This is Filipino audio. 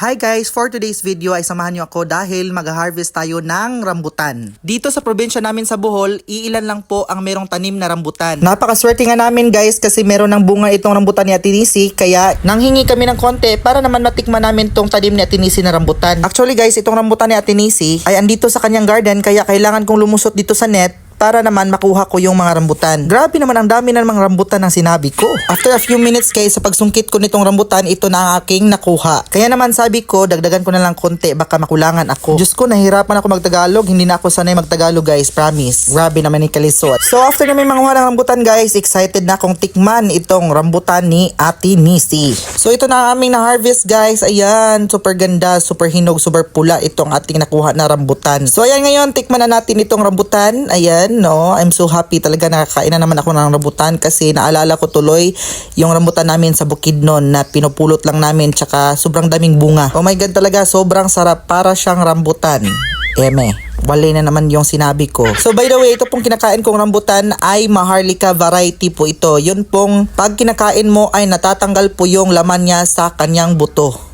Hi guys! For today's video ay samahan niyo ako dahil mag-harvest tayo ng rambutan. Dito sa probinsya namin sa Bohol, iilan lang po ang merong tanim na rambutan. Napakaswerte nga namin guys kasi meron ng bunga itong rambutan ni Atinisi kaya nanghingi kami ng konti para naman matikman namin tong tanim ni Atinisi na rambutan. Actually guys, itong rambutan ni Atinisi ay andito sa kanyang garden kaya kailangan kong lumusot dito sa net para naman makuha ko yung mga rambutan. Grabe naman ang dami na mga rambutan ng sinabi ko. After a few minutes guys, sa pagsungkit ko nitong rambutan, ito na ang aking nakuha. Kaya naman sabi ko, dagdagan ko na lang konti, baka makulangan ako. Diyos ko, nahirapan ako magtagalog, hindi na ako sanay magtagalog guys, promise. Grabe naman ni Kalisot. So after na may manguha ng rambutan guys, excited na akong tikman itong rambutan ni Ate Nisi. So ito na ang aming na-harvest guys, ayan, super ganda, super hinog, super pula itong ating nakuha na rambutan. So ayan ngayon, tikman na natin itong rambutan, ayan no? I'm so happy talaga nakakain na naman ako ng rambutan kasi naalala ko tuloy yung rambutan namin sa Bukidnon na pinupulot lang namin tsaka sobrang daming bunga. Oh my God talaga, sobrang sarap para siyang rambutan. Eme. Wala na naman yung sinabi ko. So by the way, ito pong kinakain kong rambutan ay Maharlika variety po ito. Yun pong pag kinakain mo ay natatanggal po yung laman niya sa kanyang buto.